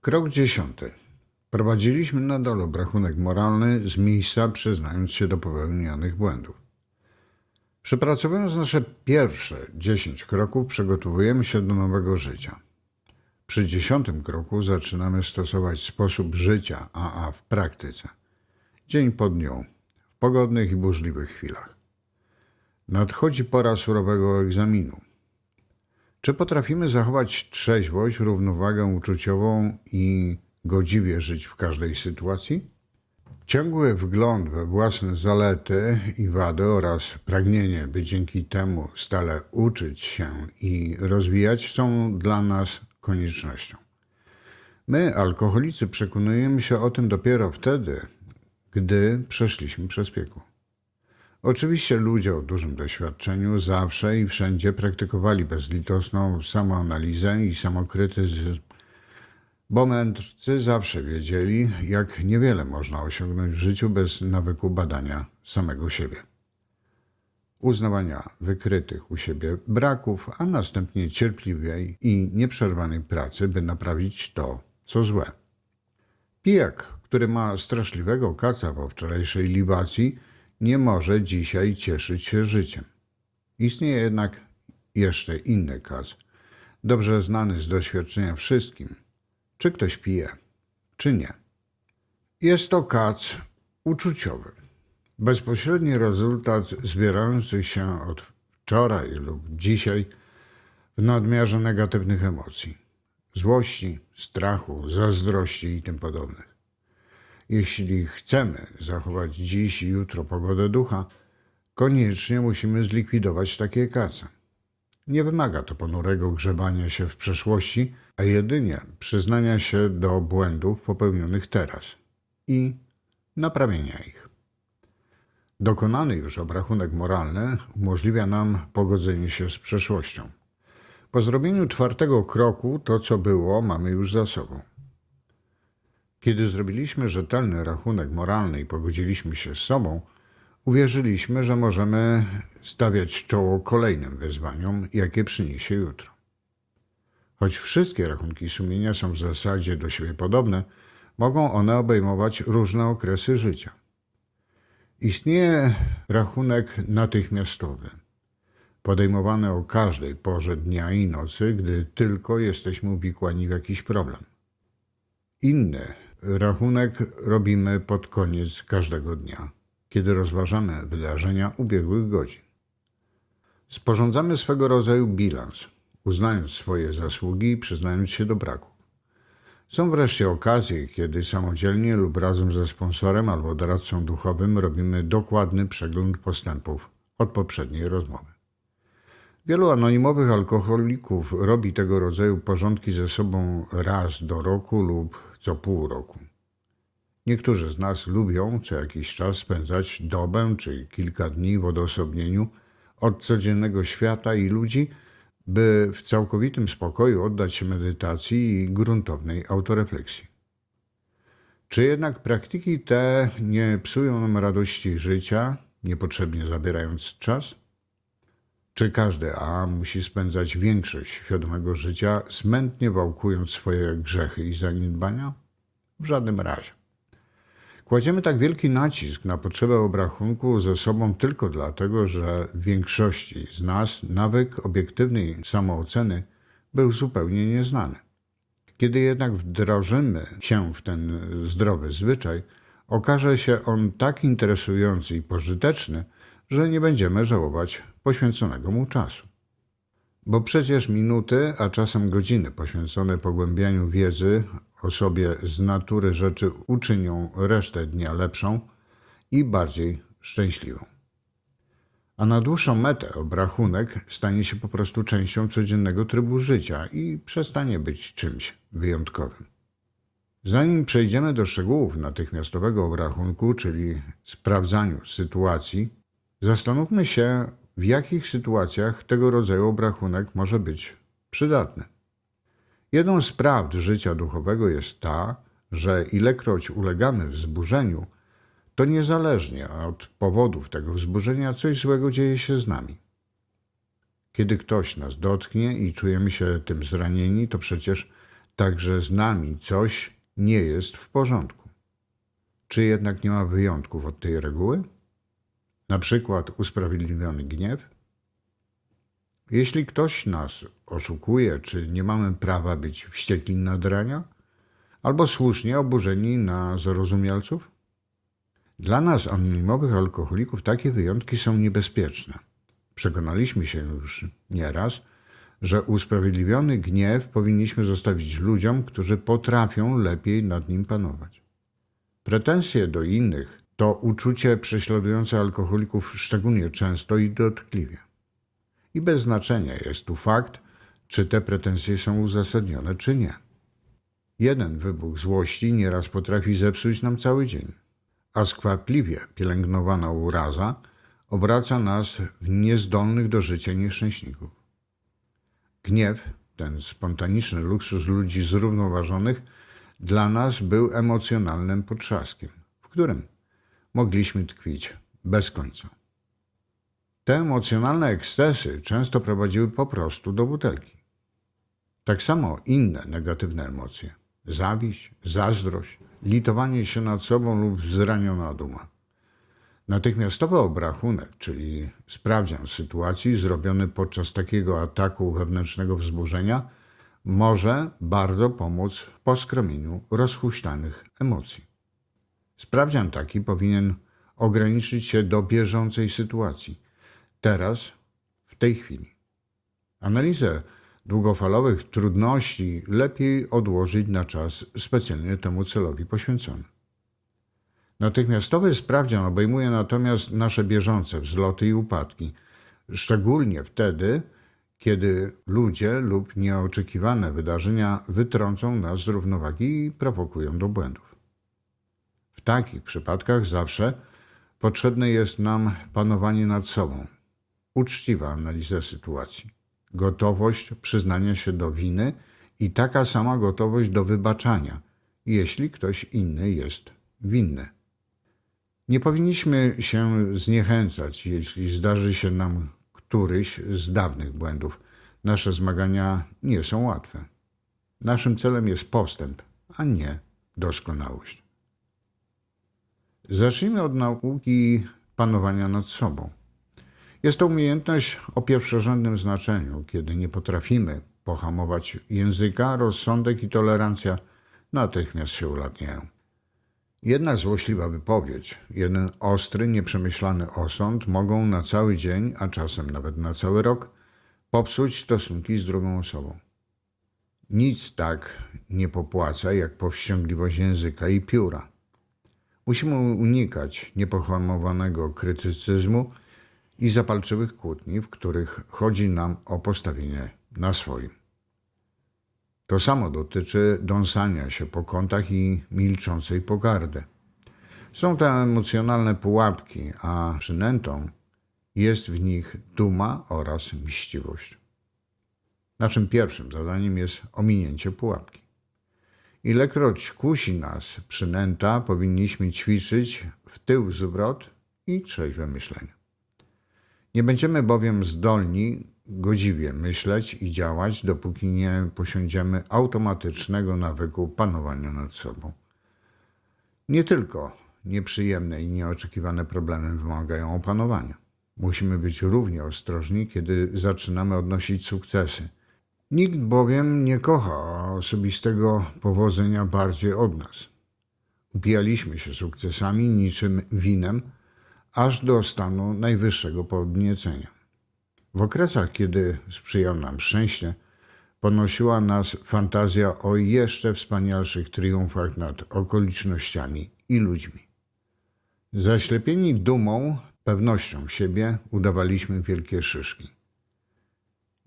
Krok dziesiąty. Prowadziliśmy nadal obrachunek moralny z miejsca, przyznając się do popełnionych błędów. Przepracowując nasze pierwsze 10 kroków, przygotowujemy się do nowego życia. Przy dziesiątym kroku zaczynamy stosować sposób życia AA w praktyce. Dzień po dniu, w pogodnych i burzliwych chwilach. Nadchodzi pora surowego egzaminu. Czy potrafimy zachować trzeźwość, równowagę uczuciową i godziwie żyć w każdej sytuacji? Ciągły wgląd we własne zalety i wady oraz pragnienie, by dzięki temu stale uczyć się i rozwijać są dla nas koniecznością. My, alkoholicy, przekonujemy się o tym dopiero wtedy, gdy przeszliśmy przez piekło. Oczywiście ludzie o dużym doświadczeniu zawsze i wszędzie praktykowali bezlitosną samoanalizę i samokrytyzm, bo mędrcy zawsze wiedzieli, jak niewiele można osiągnąć w życiu bez nawyku badania samego siebie. Uznawania wykrytych u siebie braków, a następnie cierpliwej i nieprzerwanej pracy, by naprawić to, co złe. Pijak, który ma straszliwego kaca po wczorajszej libacji, nie może dzisiaj cieszyć się życiem. Istnieje jednak jeszcze inny kac, dobrze znany z doświadczenia wszystkim, czy ktoś pije, czy nie. Jest to kac uczuciowy, bezpośredni rezultat zbierających się od wczoraj lub dzisiaj w nadmiarze negatywnych emocji, złości, strachu, zazdrości i tym podobnych. Jeśli chcemy zachować dziś i jutro pogodę ducha, koniecznie musimy zlikwidować takie kace. Nie wymaga to ponurego grzebania się w przeszłości, a jedynie przyznania się do błędów popełnionych teraz i naprawienia ich. Dokonany już obrachunek moralny umożliwia nam pogodzenie się z przeszłością. Po zrobieniu czwartego kroku to, co było, mamy już za sobą. Kiedy zrobiliśmy rzetelny rachunek moralny i pogodziliśmy się z sobą, uwierzyliśmy, że możemy stawiać czoło kolejnym wyzwaniom, jakie przyniesie jutro. Choć wszystkie rachunki sumienia są w zasadzie do siebie podobne, mogą one obejmować różne okresy życia. Istnieje rachunek natychmiastowy, podejmowany o każdej porze dnia i nocy, gdy tylko jesteśmy uwikłani w jakiś problem. Inny rachunek robimy pod koniec każdego dnia, kiedy rozważamy wydarzenia ubiegłych godzin. Sporządzamy swego rodzaju bilans, uznając swoje zasługi i przyznając się do braku. Są wreszcie okazje, kiedy samodzielnie lub razem ze sponsorem albo doradcą duchowym robimy dokładny przegląd postępów od poprzedniej rozmowy. Wielu anonimowych alkoholików robi tego rodzaju porządki ze sobą raz do roku lub co pół roku. Niektórzy z nas lubią co jakiś czas spędzać dobę czy kilka dni w odosobnieniu od codziennego świata i ludzi, by w całkowitym spokoju oddać się medytacji i gruntownej autorefleksji. Czy jednak praktyki te nie psują nam radości życia, niepotrzebnie zabierając czas? Czy każdy A musi spędzać większość świadomego życia smętnie wałkując swoje grzechy i zaniedbania? W żadnym razie. Kładziemy tak wielki nacisk na potrzebę obrachunku ze sobą tylko dlatego, że w większości z nas nawyk obiektywnej samooceny był zupełnie nieznany. Kiedy jednak wdrożymy się w ten zdrowy zwyczaj, okaże się on tak interesujący i pożyteczny, że nie będziemy żałować poświęconego mu czasu. Bo przecież minuty, a czasem godziny poświęcone pogłębianiu wiedzy o sobie z natury rzeczy uczynią resztę dnia lepszą i bardziej szczęśliwą. A na dłuższą metę obrachunek stanie się po prostu częścią codziennego trybu życia i przestanie być czymś wyjątkowym. Zanim przejdziemy do szczegółów natychmiastowego obrachunku, czyli sprawdzaniu sytuacji, zastanówmy się, w jakich sytuacjach tego rodzaju obrachunek może być przydatny. Jedną z prawd życia duchowego jest ta, że ilekroć ulegamy wzburzeniu, to niezależnie od powodów tego wzburzenia coś złego dzieje się z nami. Kiedy ktoś nas dotknie i czujemy się tym zranieni, to przecież także z nami coś nie jest w porządku. Czy jednak nie ma wyjątków od tej reguły? Na przykład usprawiedliwiony gniew? Jeśli ktoś nas oszukuje, czy nie mamy prawa być wściekli na drania? Albo słusznie oburzeni na zarozumialców? Dla nas, anonimowych alkoholików, takie wyjątki są niebezpieczne. Przekonaliśmy się już nieraz, że usprawiedliwiony gniew powinniśmy zostawić ludziom, którzy potrafią lepiej nad nim panować. Pretensje do innych to uczucie prześladujące alkoholików szczególnie często i dotkliwie. I bez znaczenia jest tu fakt, czy te pretensje są uzasadnione, czy nie. Jeden wybuch złości nieraz potrafi zepsuć nam cały dzień, a skwapliwie pielęgnowana uraza obraca nas w niezdolnych do życia nieszczęśników. Gniew, ten spontaniczny luksus ludzi zrównoważonych, dla nas był emocjonalnym potrzaskiem, w którym mogliśmy tkwić bez końca. Te emocjonalne ekscesy często prowadziły po prostu do butelki. Tak samo inne negatywne emocje zawiść, zazdrość, litowanie się nad sobą lub zraniona duma. Natychmiastowy obrachunek, czyli sprawdzian sytuacji zrobiony podczas takiego ataku wewnętrznego wzburzenia, może bardzo pomóc w poskromieniu rozhuśtanych emocji. Sprawdzian taki powinien ograniczyć się do bieżącej sytuacji, teraz, w tej chwili. Analizę długofalowych trudności lepiej odłożyć na czas specjalnie temu celowi poświęcony. Natychmiastowy sprawdzian obejmuje natomiast nasze bieżące wzloty i upadki, szczególnie wtedy, kiedy ludzie lub nieoczekiwane wydarzenia wytrącą nas z równowagi i prowokują do błędów. Takich przypadkach zawsze potrzebne jest nam panowanie nad sobą, uczciwa analiza sytuacji, gotowość przyznania się do winy i taka sama gotowość do wybaczania, jeśli ktoś inny jest winny. Nie powinniśmy się zniechęcać, jeśli zdarzy się nam któryś z dawnych błędów. Nasze zmagania nie są łatwe. Naszym celem jest postęp, a nie doskonałość. Zacznijmy od nauki panowania nad sobą. Jest to umiejętność o pierwszorzędnym znaczeniu, kiedy nie potrafimy pohamować języka, rozsądek i tolerancja natychmiast się ulatniają. Jedna złośliwa wypowiedź, jeden ostry, nieprzemyślany osąd mogą na cały dzień, a czasem nawet na cały rok, popsuć stosunki z drugą osobą. Nic tak nie popłaca jak powściągliwość języka i pióra. Musimy unikać niepohamowanego krytycyzmu i zapalczywych kłótni, w których chodzi nam o postawienie na swoim. To samo dotyczy dąsania się po kątach i milczącej pogardy. Są to emocjonalne pułapki, a przynętą jest w nich duma oraz mściwość. Naszym pierwszym zadaniem jest ominięcie pułapki. Ilekroć kusi nas przynęta, powinniśmy ćwiczyć w tył zwrot i trzeźwe myślenie. Nie będziemy bowiem zdolni godziwie myśleć i działać, dopóki nie posiądziemy automatycznego nawyku panowania nad sobą. Nie tylko nieprzyjemne i nieoczekiwane problemy wymagają opanowania. Musimy być równie ostrożni, kiedy zaczynamy odnosić sukcesy. Nikt bowiem nie kocha osobistego powodzenia bardziej od nas. Upijaliśmy się sukcesami niczym winem, aż do stanu najwyższego podniecenia. W okresach, kiedy sprzyjał nam szczęście, ponosiła nas fantazja o jeszcze wspanialszych triumfach nad okolicznościami i ludźmi. Zaślepieni dumą, pewnością siebie, udawaliśmy wielkie szyszki.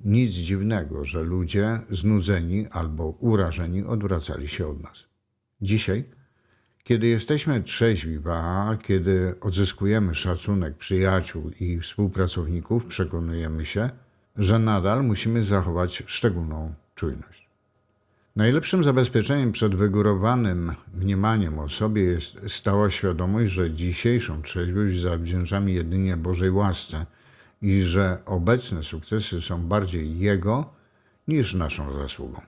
Nic dziwnego, że ludzie znudzeni albo urażeni odwracali się od nas. Dzisiaj, kiedy jesteśmy trzeźwi, a kiedy odzyskujemy szacunek przyjaciół i współpracowników, przekonujemy się, że nadal musimy zachować szczególną czujność. Najlepszym zabezpieczeniem przed wygórowanym mniemaniem o sobie jest stała świadomość, że dzisiejszą trzeźwość zawdzięczamy jedynie Bożej łasce i że obecne sukcesy są bardziej Jego niż naszą zasługą.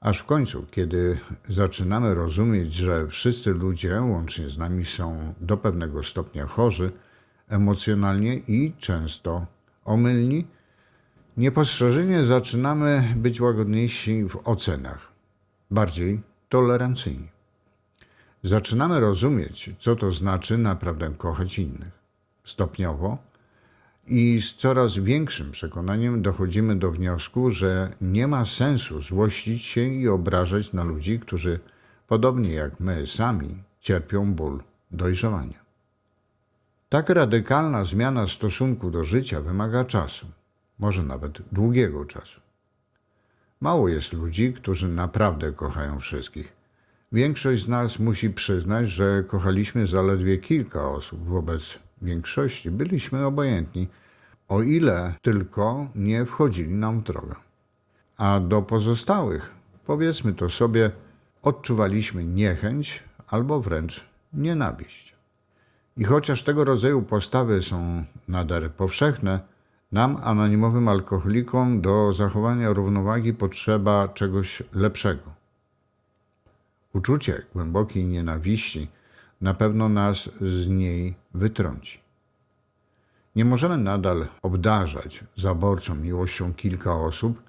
Aż w końcu, kiedy zaczynamy rozumieć, że wszyscy ludzie, łącznie z nami, są do pewnego stopnia chorzy emocjonalnie i często omylni, niepostrzeżenie zaczynamy być łagodniejsi w ocenach, bardziej tolerancyjni. Zaczynamy rozumieć, co to znaczy naprawdę kochać innych. Stopniowo i z coraz większym przekonaniem dochodzimy do wniosku, że nie ma sensu złościć się i obrażać na ludzi, którzy, podobnie jak my sami, cierpią ból dojrzewania. Tak radykalna zmiana stosunku do życia wymaga czasu, może nawet długiego czasu. Mało jest ludzi, którzy naprawdę kochają wszystkich. Większość z nas musi przyznać, że kochaliśmy zaledwie kilka osób. Wobec większości byliśmy obojętni, o ile tylko nie wchodzili nam w drogę. A do pozostałych, powiedzmy to sobie, odczuwaliśmy niechęć albo wręcz nienawiść. I chociaż tego rodzaju postawy są nader powszechne, nam, anonimowym alkoholikom, do zachowania równowagi potrzeba czegoś lepszego. Uczucie głębokiej nienawiści na pewno nas z niej wytrąci. Nie możemy nadal obdarzać zaborczą miłością kilka osób,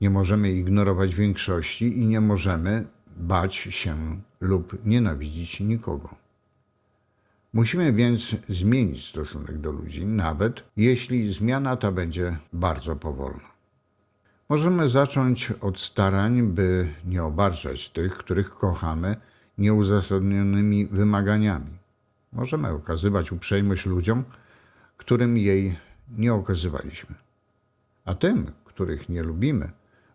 nie możemy ignorować większości i nie możemy bać się lub nienawidzić nikogo. Musimy więc zmienić stosunek do ludzi, nawet jeśli zmiana ta będzie bardzo powolna. Możemy zacząć od starań, by nie obarczać tych, których kochamy, nieuzasadnionymi wymaganiami. Możemy okazywać uprzejmość ludziom, którym jej nie okazywaliśmy. A tym, których nie lubimy,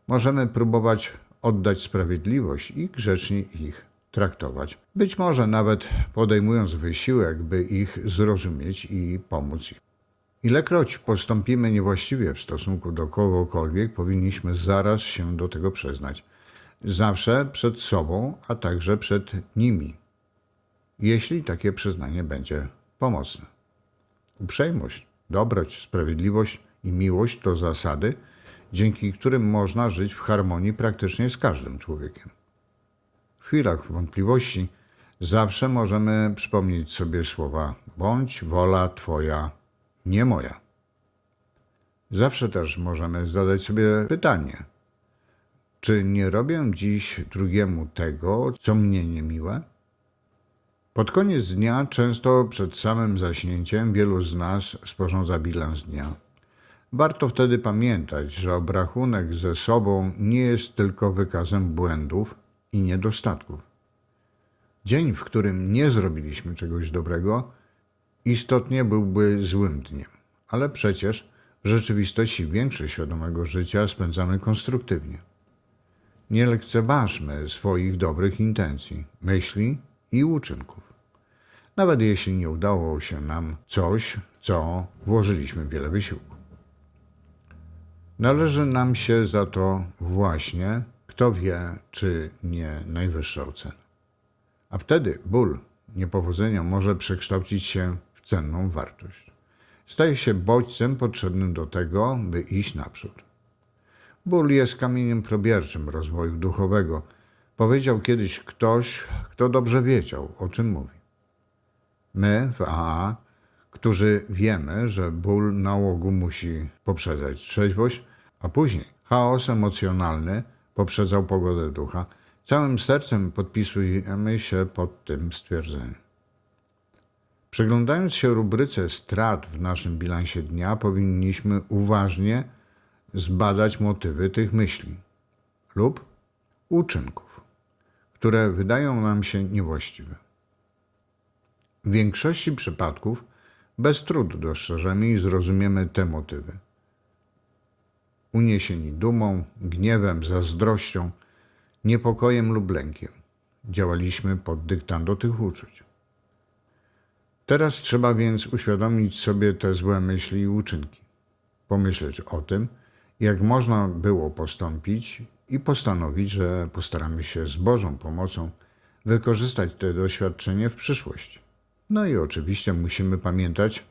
możemy próbować oddać sprawiedliwość i grzecznie ich traktować. Być może nawet podejmując wysiłek, by ich zrozumieć i pomóc im. Ilekroć postąpimy niewłaściwie w stosunku do kogokolwiek, powinniśmy zaraz się do tego przyznać. Zawsze przed sobą, a także przed nimi, jeśli takie przyznanie będzie pomocne. Uprzejmość, dobroć, sprawiedliwość i miłość to zasady, dzięki którym można żyć w harmonii praktycznie z każdym człowiekiem. W chwilach wątpliwości zawsze możemy przypomnieć sobie słowa bądź wola Twoja, nie moja. Zawsze też możemy zadać sobie pytanie, czy nie robię dziś drugiemu tego, co mnie niemiłe? Pod koniec dnia, często przed samym zaśnięciem, wielu z nas sporządza bilans dnia. Warto wtedy pamiętać, że obrachunek ze sobą nie jest tylko wykazem błędów i niedostatków. Dzień, w którym nie zrobiliśmy czegoś dobrego, istotnie byłby złym dniem, ale przecież w rzeczywistości większość świadomego życia spędzamy konstruktywnie. Nie lekceważmy swoich dobrych intencji, myśli i uczynków. Nawet jeśli nie udało się nam coś, co włożyliśmy wiele wysiłku. Należy nam się za to właśnie, kto wie, czy nie najwyższa ocena. A wtedy ból niepowodzenia może przekształcić się w cenną wartość. Staje się bodźcem potrzebnym do tego, by iść naprzód. Ból jest kamieniem probierczym rozwoju duchowego. Powiedział kiedyś ktoś, kto dobrze wiedział, o czym mówi. My w AA, którzy wiemy, że ból nałogu musi poprzedzać trzeźwość, a później chaos emocjonalny poprzedzał pogodę ducha, całym sercem podpisujemy się pod tym stwierdzeniem. Przeglądając się rubryce strat w naszym bilansie dnia, powinniśmy uważnie zbadać motywy tych myśli lub uczynków, które wydają nam się niewłaściwe. W większości przypadków bez trudu dostrzeżemy i zrozumiemy te motywy. Uniesieni dumą, gniewem, zazdrością, niepokojem lub lękiem, działaliśmy pod dyktando tych uczuć. Teraz trzeba więc uświadomić sobie te złe myśli i uczynki, pomyśleć o tym, jak można było postąpić i postanowić, że postaramy się z Bożą pomocą wykorzystać te doświadczenie w przyszłości. No i oczywiście musimy pamiętać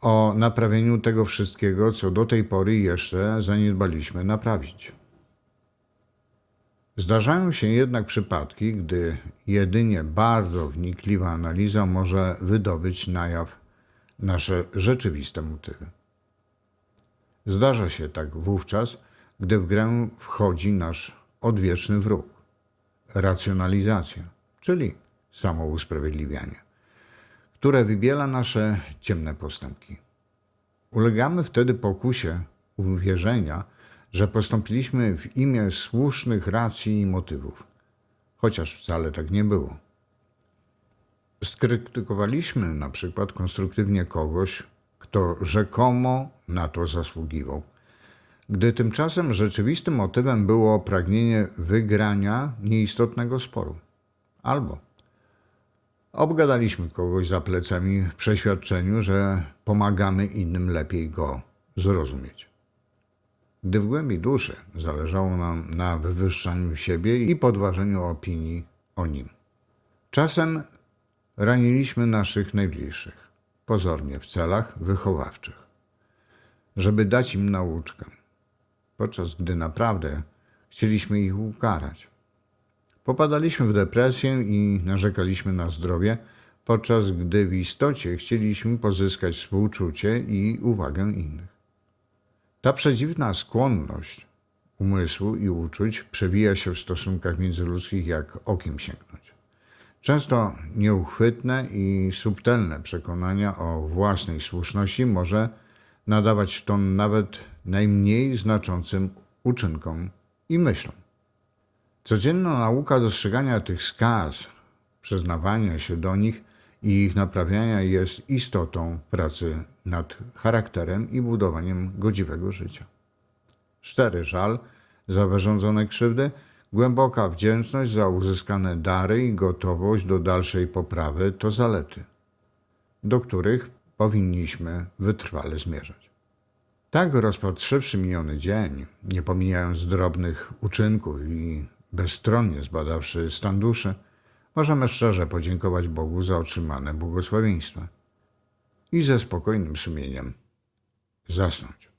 o naprawieniu tego wszystkiego, co do tej pory jeszcze zaniedbaliśmy naprawić. Zdarzają się jednak przypadki, gdy jedynie bardzo wnikliwa analiza może wydobyć na jaw nasze rzeczywiste motywy. Zdarza się tak wówczas, gdy w grę wchodzi nasz odwieczny wróg racjonalizacja, czyli samousprawiedliwianie, które wybiela nasze ciemne postępki. Ulegamy wtedy pokusie uwierzenia, że postąpiliśmy w imię słusznych racji i motywów, chociaż wcale tak nie było. Skrytykowaliśmy na przykład konstruktywnie kogoś, kto rzekomo na to zasługiwał, gdy tymczasem rzeczywistym motywem było pragnienie wygrania nieistotnego sporu. Albo obgadaliśmy kogoś za plecami w przeświadczeniu, że pomagamy innym lepiej go zrozumieć. Gdy w głębi duszy zależało nam na wywyższaniu siebie i podważeniu opinii o nim. Czasem raniliśmy naszych najbliższych, pozornie w celach wychowawczych, żeby dać im nauczkę, podczas gdy naprawdę chcieliśmy ich ukarać. Popadaliśmy w depresję i narzekaliśmy na zdrowie, podczas gdy w istocie chcieliśmy pozyskać współczucie i uwagę innych. Ta przedziwna skłonność umysłu i uczuć przewija się w stosunkach międzyludzkich jak okiem sięgnąć. Często nieuchwytne i subtelne przekonania o własnej słuszności może nadawać ton nawet najmniej znaczącym uczynkom i myślom. Codzienna nauka dostrzegania tych skaz, przyznawania się do nich i ich naprawiania jest istotą pracy nad charakterem i budowaniem godziwego życia. Szczery żal za wyrządzone krzywdy, głęboka wdzięczność za uzyskane dary i gotowość do dalszej poprawy to zalety, do których powinniśmy wytrwale zmierzać. Tak rozpatrzywszy miniony dzień, nie pomijając drobnych uczynków i bezstronnie zbadawszy stan duszy, możemy szczerze podziękować Bogu za otrzymane błogosławieństwa i ze spokojnym sumieniem zasnąć.